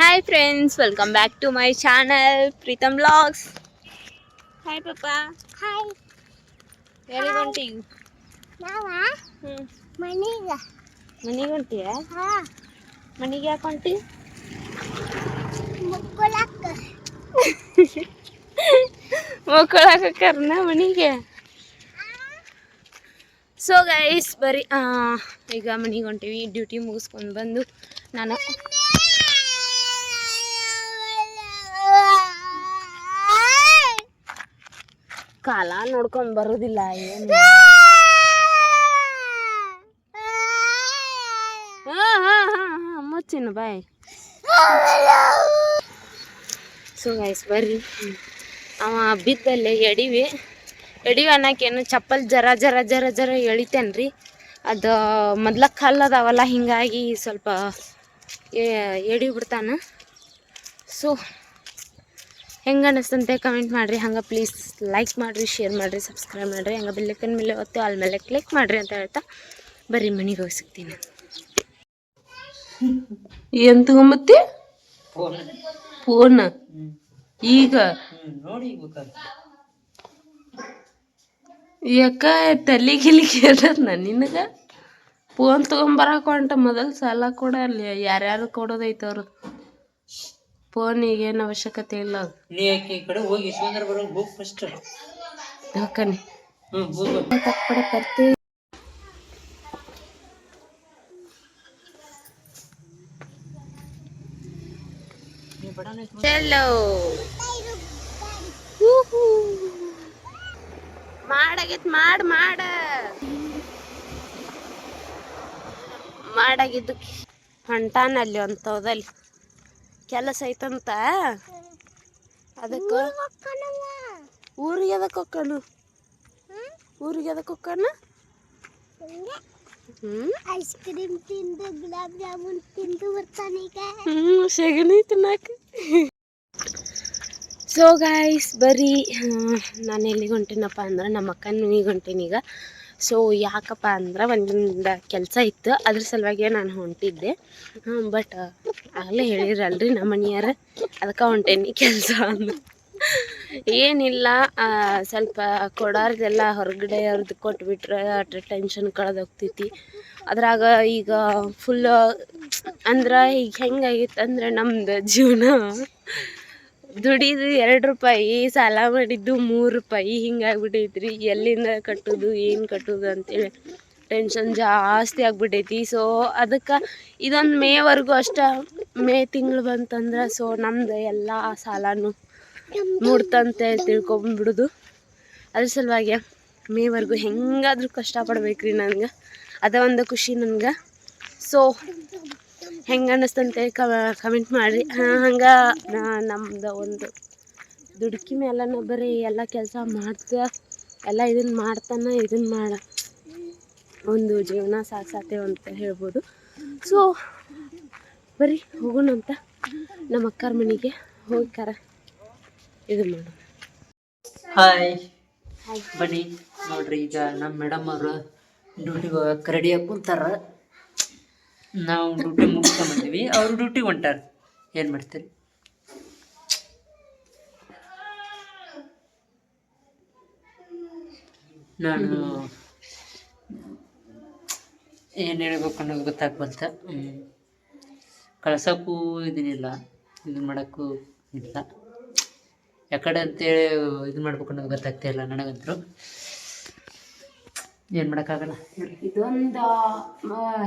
Hi friends welcome back to my channel Preetham blogs hi papa hi ಎಲ್ಲಿಗೆ ಹೊಂಟೀವಿ ನಾವಾ ಹ್ಞೂ ಮನೆಗೆ. ಮನೆಗೆ ಹೊಂಟೀಯ? ಹಾಂ. ಮನೆಗೆ ಯಾಕೆ ಹೊಂಟಿ? ಮಕ್ಕಳಕ್ಕ. ಮಕ್ಕಳಕ್ಕ ಕರ್ನ ಮನೆಗೆ? ಸೊ ಗೈಸ್ ಬರೀ ಈಗ ಮನೆಗೆ ಹೊಂಟೀವಿ ಡ್ಯೂಟಿ ಮುಗಿಸ್ಕೊಂಡು ಬಂದು ನಾನು ಕಾಲ ನೋಡ್ಕೊಂಡ್ ಬರೋದಿಲ್ಲ ಏನು ಮುಚ್ಚಿನ ಬಾಯ್. ಸೊ ಗೈಸ್ ಬರ್ರಿ. ಅವ ಬಿದ್ದಲ್ಲೇ ಎಡಿವಿ. ಎಡಿವಿ ಅನ್ನಕ್ಕೇನು ಚಪ್ಪಲ್ ಜರ ಜರ ಜರ ಜರ ಎಳಿತೇನ್ರಿ. ರೀ ಅದು ಮೊದ್ಲ ಕಾಲದವಲ್ಲ ಹಿಂಗಾಗಿ ಸ್ವಲ್ಪ ಎಡಿ ಬಿಡ್ತಾನೆ. ಸೊ ಹೆಂಗೆ ಅನ್ನಿಸ್ತಂತೆ ಕಮೆಂಟ್ ಮಾಡಿರಿ. ಹಂಗೆ ಪ್ಲೀಸ್ ಲೈಕ್ ಮಾಡಿರಿ ಶೇರ್ ಮಾಡಿರಿ ಸಬ್ಸ್ಕ್ರೈಬ್ ಮಾಡಿರಿ. ಹಂಗೆ ಬೆಲ್ಲಕ್ಕನ ಮೇಲೆ ಒತ್ತು ಅಲ್ಲಿ ಮೇಲೆ ಕ್ಲಿಕ್ ಮಾಡಿರಿ ಅಂತ ಹೇಳ್ತಾ ಬರ್ರಿ ಮನೆಗೆ ಹೋಗಿ ಸಿಗ್ತೀನಿ ಏನು ತಗೊಂಬತ್ತಿ? ಫೋನ್ ಈಗ? ಯಾಕ ತಲೆ ಗಿಲಿ ಕೇಳದ್ನ ನಿನಗ? ಫೋನ್ ತೊಗೊಂಬರಕ ಹೊಂಟ ಮೊದಲು ಸಾಲ ಕೊಡ ಅಲ್ಲಿ ಯಾರ್ಯಾರು ಕೊಡೋದೈತೆ ಅವ್ರು? ಫೋನ್ ಈಗೇನು ಅವಶ್ಯಕತೆ ಇಲ್ಲ. ಅದು ನೀ ಯಾಕೆ ಈ ಕಡೆ ಹೋಗಿ ಇಸ್ಕೊಂಡ್ರೆ ಬರೋ ಹೋಗಿ ಫಸ್ಟ್ ಯಾಕನಿ ಹ್ಞೂ ಹೋಗು ತಕ್ಕಡೆ ಬರ್ತೀವಿ. ಚಲೋ ಮಾಡಾಗಿತ್ ಮಾಡ್ ಮಾಡ. ಮಾಡಾಗಿದ್ದು ಹೊಂಟಾನಲ್ಲಿ ಅಂತವದಲ್ಲಿ ಕೆಲಸ ಐತಂತ? ಅದಕ್ಕೆ? ಊರಿಗೆ ಅದಕ್ಕೆ ಹೊಕ್ಕನು ಊರಿಗೆ ಅದಕ್ಕೆ ಹೊಕ್ಕನ ಐಸ್ ಕ್ರೀಮ್ ತಿಂದು ಗುಲಾಬ್ ಜಾಮೂನ್ ತಿಂದು ಬರ್ತಾನೀಗ ಹ್ಞೂ ಸೆಗಣಿ ತಿನ್ನಕ. ಸೊ ಗಾಯ್ಸ್ ಬರೀ ನಾನು ಎಲ್ಲಿಗೆ ಹೊಂಟೇನಪ್ಪ ಅಂದ್ರೆ ನಮ್ಮ ಅಕ್ಕನ ಈಗ ಹೊಂಟೇನೀಗ ಈಗ. ಸೊ ಯಾಕಪ್ಪ ಅಂದ್ರೆ ಒಂದೊಂದು ಕೆಲಸ ಇತ್ತು. ಅದ್ರ ಸಲುವಾಗಿ ನಾನು ಹೊಂಟಿದ್ದೆ. ಬಟ್ ಆಗಲೇ ಹೇಳಿರಲ್ರಿ ನಮ್ಮ ಮನೆಯಾರ ಅದಕ್ಕೆ ಹೊಂಟೇನಿ ಕೆಲಸ ಅಂದ್ರೆ ಏನಿಲ್ಲ ಸ್ವಲ್ಪ ಕೊಡೋರ್ದೆಲ್ಲ ಹೊರಗಡೆ ಅವ್ರದ್ದು ಕೊಟ್ಬಿಟ್ರೆ ಅಟ್ರ ಟೆನ್ಷನ್ ಕಳೆದೋಗ್ತೈತಿ ಅದ್ರಾಗ ಈಗ ಫುಲ್ ಅಂದ್ರೆ ಈಗ ಹೆಂಗಾಗಿತ್ತು ಅಂದ್ರೆ ನಮ್ಮದು ಜೀವನ ದುಡಿದು ಎರಡು ರೂಪಾಯಿ, ಸಾಲ ಮಾಡಿದ್ದು ಮೂರು ರೂಪಾಯಿ ಹಿಂಗಾಗ್ಬಿಟ್ಟೈತ್ರಿ ಎಲ್ಲಿಂದ ಕಟ್ಟೋದು, ಏನು ಕಟ್ಟೋದು ಅಂತೇಳಿ ಟೆನ್ಷನ್ ಜಾಸ್ತಿ ಆಗ್ಬಿಟ್ಟೈತಿ ಸೊ ಅದಕ್ಕೆ ಇದೊಂದು ಮೇವರೆಗೂ ಅಷ್ಟ ಮೇ ತಿಂಗಳು ಬಂತಂದ್ರೆ ಸೊ ನಮ್ದು ಎಲ್ಲ ಸಾಲನೂ ಮೂಡ್ತಂತೆ ತಿಳ್ಕೊಂಬಿಡೋದು. ಅದ್ರ ಸಲುವಾಗಿ ಮೇವರೆಗೂ ಹೆಂಗಾದ್ರೂ ಕಷ್ಟಪಡ್ಬೇಕ್ರಿ ನನಗೆ. ಅದ ಒಂದು ಖುಷಿ ನನಗೆ. ಸೊ ಹೆಂಗೆ ಅನ್ನಿಸ್ತಂತೆ ಕಮೆಂಟ್ ಮಾಡಿರಿ ಹಂಗೆ ನಮ್ದು ಒಂದು ದುಡುಕಿ ಮೇಲನ ಬರೀ ಎಲ್ಲ ಕೆಲಸ ಮಾಡ್ತಾ ಎಲ್ಲ ಇದನ್ನು ಮಾಡ್ತಾನೆ ಇದನ್ನು ಮಾಡ ಒಂದು ಜೀವನ ಸಾಕ್ಸಾತೇವೆ ಅಂತ ಹೇಳ್ಬೋದು. ಸೊ ಬರಿ ಹೋಗೋಣ ಅಂತ ನಮ್ಮ ಅಕ್ಕರ ಮನೆಗೆ ಹೋಗಿ ಕರ ಇದು ಮಾಡೋಣ. ಹಾಯ್ ಬನ್ನಿ ನೋಡ್ರಿ ಈಗ ನಮ್ಮ ಮೇಡಮ್ ಅವರು ಡ್ಯೂಟಿಗೆ ಹೋಗಕ್ಕೆ ರೆಡಿ ಆಗಿ ಕುಂತಾರ. ನಾವು ಡ್ಯೂಟಿ ಮುಗಿಸ್ಕೊಂಡ್ಬಂದೀವಿ ಅವರು ಡ್ಯೂಟಿಗೆ ಹೊಂಟಾರೆ. ಏನು ಮಾಡ್ತೀರಿ? ನಾನು ಏನು ಹೇಳ್ಬೇಕು ಅನ್ನೋದು ಗೊತ್ತಾಗ್ಬಂತ ಕಳ್ಸೋಕ್ಕೂ ಇದನ್ನಿಲ್ಲ ಇದು ಮಾಡೋಕ್ಕೂ ಇಲ್ಲ. ಯಾಕಡೆ ಅಂತೇಳಿ ಇದು ಮಾಡ್ಬೇಕು ಅನ್ನೋದು ಗೊತ್ತಾಗ್ತಾ ಇಲ್ಲ ನನಗಂತೂ. ಏನು ಮಾಡೋಕ್ಕಾಗಲ್ಲ. ಇದೊಂದು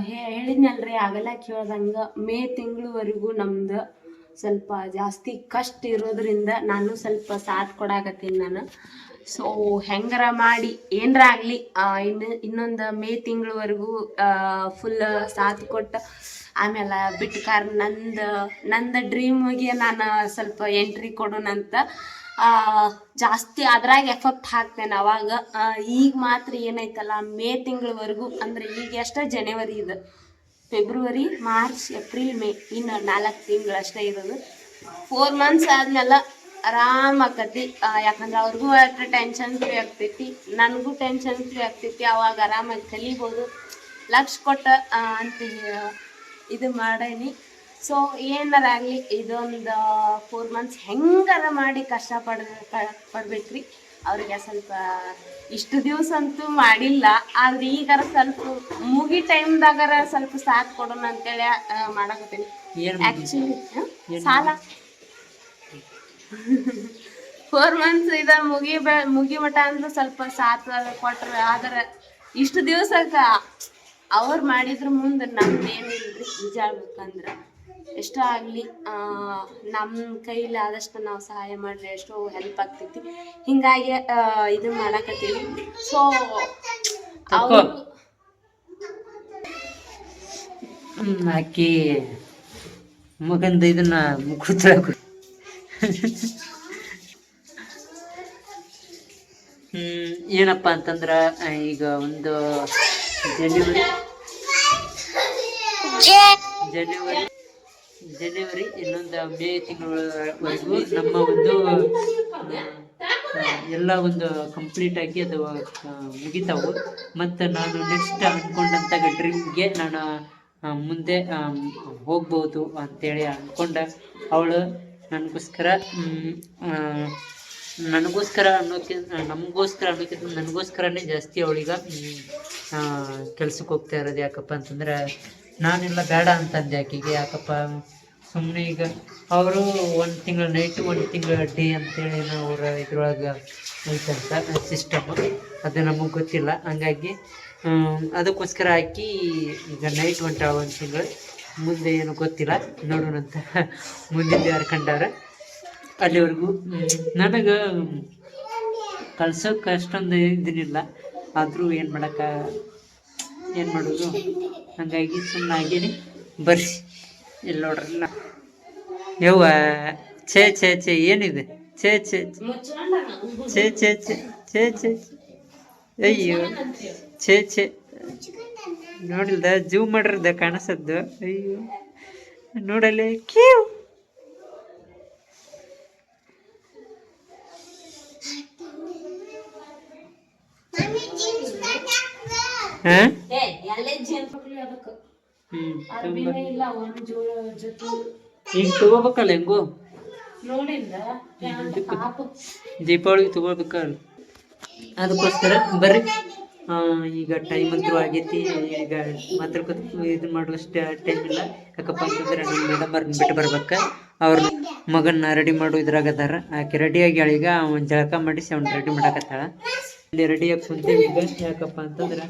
ಹೇಳಿದ್ನಲ್ರಿ, ಆಗಲ್ಲ ಕೇಳ್ದಂಗೆ. ಮೇ ತಿಂಗಳವರೆಗೂ ನಮ್ದು ಸ್ವಲ್ಪ ಜಾಸ್ತಿ ಕಷ್ಟ ಇರೋದ್ರಿಂದ ನಾನು ಸ್ವಲ್ಪ ಸಾಥ್ ಕೊಡಾಕತ್ತೀನಿ ನಾನು. ಸೊ ಹೆಂಗಾರ ಮಾಡಿ, ಏನರ ಆಗಲಿ ಇನ್ನು, ಇನ್ನೊಂದು ಮೇ ತಿಂಗಳವರೆಗೂ ಫುಲ್ ಸಾಥ್ ಕೊಟ್ಟು ಆಮೇಲೆ ಬಿಟ್ಕಾರ ನಂದು ನಂದು ಡ್ರೀಮ್ಗೆ ನಾನು ಸ್ವಲ್ಪ ಎಂಟ್ರಿ ಕೊಡೋಣಂತ ಜಾಸ್ತಿ ಅದ್ರಾಗ ಎಫೆಕ್ಟ್ ಹಾಕ್ತೇನೆ ಅವಾಗ. ಈಗ ಮಾತ್ರ ಏನೈತಲ್ಲ, ಮೇ ತಿಂಗಳವರೆಗೂ, ಅಂದ್ರೆ ಈಗ ಎಷ್ಟ ಜನವರಿ ಇದು. ಫೆಬ್ರವರಿ ಮಾರ್ಚ್ ಏಪ್ರಿಲ್ ಮೇ ಇನ್ನು ನಾಲ್ಕು ತಿಂಗಳು ಅಷ್ಟೇ ಇರೋದು. ಫೋರ್ ಮಂತ್ಸ್ ಆದ್ಮೇಲೆ ಆರಾಮ್ ಆಕತಿ. ಯಾಕಂದ್ರೆ ಅವ್ರಿಗೂ ಅಷ್ಟು ಟೆನ್ಷನ್ ಫ್ರೀ ಆಗ್ತೈತಿ. ನನಗೂ ಟೆನ್ಷನ್ ಫ್ರೀ ಆಗ್ತೈತಿ. ಅವಾಗ ಆರಾಮಾಗಿ ಕಲಿಬೋದು. ಲಕ್ಷ ಕೊಟ್ಟ ಅಂತ ಇದು ಮಾಡೇನಿ. ಸೊ ಏನಾರಾಗಲಿ ಇದೊಂದು ಫೋರ್ ಮಂತ್ಸ್ ಹೆಂಗಾರ ಮಾಡಿ ಕಷ್ಟ ಪಡ ಪಡ್ಬೇಕ್ರಿ. ಅವ್ರಿಗೆ ಸ್ವಲ್ಪ ಇಷ್ಟು ದಿವಸ ಅಂತೂ ಮಾಡಿಲ್ಲ. ಆದ್ರೆ ಈಗಾರ ಸ್ವಲ್ಪ ಮುಗಿ ಟೈಮ್ದಾಗಾರ ಸ್ವಲ್ಪ ಸಾಥ್ ಕೊಡೋಣ ಅಂತೇಳಿ ಮಾಡಕತ್ತೀನಿ. ಆ್ಯಕ್ಚುಲಿ ಸಾಲ. ಫೋರ್ ಮಂತ್ಸ್ ಇದ ಮುಗಿ ಮುಗಿ ಮಟ ಅಂದ್ರೆ ಸ್ವಲ್ಪ ಸಾಥ್ ಕೊಟ್ರೆ ಆದ್ರೆ ಇಷ್ಟು ದಿವಸಕ್ಕ ಅವ್ರು ಮಾಡಿದ್ರ ಮುಂದೆ ನಮ್ದು ಏನಿಲ್ರಿ? ನಿಜ ಹೇಳ್ಬೇಕಂದ್ರ. ಎಷ್ಟೋ ಆಗಲಿ ನಮ್ಮ ಕೈಲಿ ಆದಷ್ಟು ನಾವು ಸಹಾಯ ಮಾಡಿದ್ರೆ ಎಷ್ಟೋ ಹೆಲ್ಪ್ ಆಗ್ತೈತಿ. ಹಿಂಗಾಗಿ ಇದು ಮಾಡಕತ್ತೀವಿ. ಸೊ ಅವರು ಆಕಿ ಮಗಂದ ಇದನ್ನ ಮುಖ ಹ್ಮ್ ಏನಪ್ಪ ಅಂತಂದ್ರ ಈಗ ಒಂದು ಜನವರಿ ಜನವರಿ ಜನವರಿ ಇನ್ನೊಂದು ಮೇ ತಿಂಗಳವರೆಗೂ ನಮ್ಮ ಒಂದು ಎಲ್ಲ ಒಂದು ಕಂಪ್ಲೀಟ್ ಆಗಿ ಅದು ಮುಗಿತಾವು. ಮತ್ತು ನಾನು ನೆಕ್ಸ್ಟ್ ಅಂದ್ಕೊಂಡಂಥ ಡ್ರೀಮ್ಗೆ ನಾನು ಮುಂದೆ ಹೋಗ್ಬೋದು ಅಂತೇಳಿ ಅಂದ್ಕೊಂಡ ಅವಳು ನನಗೋಸ್ಕರ ನನಗೋಸ್ಕರ ಅನ್ನೋಕ್ಕಿಂತ ನಮಗೋಸ್ಕರ ಅನ್ನೋಕ್ಕಿಂತ ನನಗೋಸ್ಕರನೇ ಜಾಸ್ತಿ ಅವಳೀಗ ಕೆಲ್ಸಕ್ಕೆ ಹೋಗ್ತಾ ಇರೋದು ಯಾಕಪ್ಪ ಅಂತಂದ್ರೆ ನಾನೆಲ್ಲ ಬೇಡ ಅಂತಂದೆ ಆಕೆಗೆ. ಯಾಕಪ್ಪ ಸುಮ್ಮನೆ ಈಗ ಅವರು ಒಂದು ತಿಂಗಳ ನೈಟ್ ಒಂದು ತಿಂಗಳ ಡೇ ಅಂತೇಳಿ ಅವರ ಇದ್ರೊಳಗೆ ಐತಂತ ಸಿಸ್ಟಮ್ ಅದು ನಮಗೆ ಗೊತ್ತಿಲ್ಲ. ಹಂಗಾಗಿ ಅದಕ್ಕೋಸ್ಕರ ಹಾಕಿ ಈಗ ನೈಟ್ ಹೊಂಟ ಒಂದು ತಿಂಗಳು. ಮುಂದೆ ಏನು ಗೊತ್ತಿಲ್ಲ. ನೋಡೋಣಂತ ಮುಂದಿನ ಯಾರು ಕಂಡಾರ. ಅಲ್ಲಿವರೆಗೂ ನನಗೆ ಕಳ್ಸೋಕೆ ಅಷ್ಟೊಂದು ಇದನ್ನಿಲ್ಲ ಆದರೂ ಏನು ಮಾಡೋಕ್ಕ, ಏನು ಮಾಡೋದು? ಹಂಗಾಗಿ ಸುಮ್ಮನೆ ಆಗೀನಿ ಬರ್ರಿ. ಇಲ್ಲಿ ನೋಡ್ರಿ ಯವ್ವ ಛೇ ಛೇ ಛೇ ಏನಿದೆ? ಛೇ ಛೇ ಛೇ. ಛೇ ಛೇ ಛೇ ಛೇ ಅಯ್ಯೋ ಛೇ ಛೇ. ನೋಡಿಲ್ದ ಜೂಮ್ ಮಾಡಿರ್ದ ಕಾಣಿಸದ್ದು. ಅಯ್ಯೋ ನೋಡಲೆ ಕ್ಯೂ. ಹಾ? ಇಲ್ಲ ಒಂದು ಜೋಳ ಜೊತೆ. ಈಗ ತಗೋಬೇಕಲ್ಲ ಹೆಂಗು? ನೋಡಿಲ್ಲ. ದೀಪಾವಳಿಗೆ ತಗೋಬೇಕಲ್ಲ ಅದಕ್ಕೋಸ್ಕರ ಬರ್ರಿ. ಈಗ ಟೈಮ್ ಅಂತೂ ಆಗೈತಿ. ಈಗ ಮಾತ್ರ ಇದು ಮಾಡುವಷ್ಟು ಟೈಮ್ ಇಲ್ಲ. ಯಾಕಪ್ಪ ಅಂತಂದ್ರೆ ನಮ್ಮ ಮೇಡಮ್ ಅವ್ರನ್ನ ಬಿಟ್ಟು ಬರ್ಬೇಕು. ಅವ್ರ ಮಗನ್ನ ರೆಡಿ ಮಾಡೋ ಇದ್ರಾಗ ಅದಾರ. ಆಕೆ ರೆಡಿಯಾಗಿ ಈಗ ಅವ್ನ ಜಳಕ ಮಾಡಿಸಿ ಅವ್ನ ರೆಡಿ ಮಾಡಾಕತ್ತಾಳ. ಇಲ್ಲಿ ರೆಡಿಯಾಗಿ ಕುಂತೇವಿ ಈಗ ಯಾಕಪ್ಪ ಅಂತಂದ್ರೆ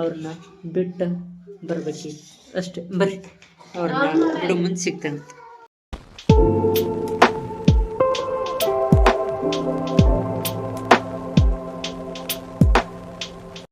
ಅವ್ರನ್ನ ಬಿಟ್ಟು ಬರ್ಬೇಕು ಅಷ್ಟೇ. ಬರ್ರಿ ಅವ್ರನ್ನ ಬಿಡು ಮುಂದೆ ಸಿಗ್ತಾನೆ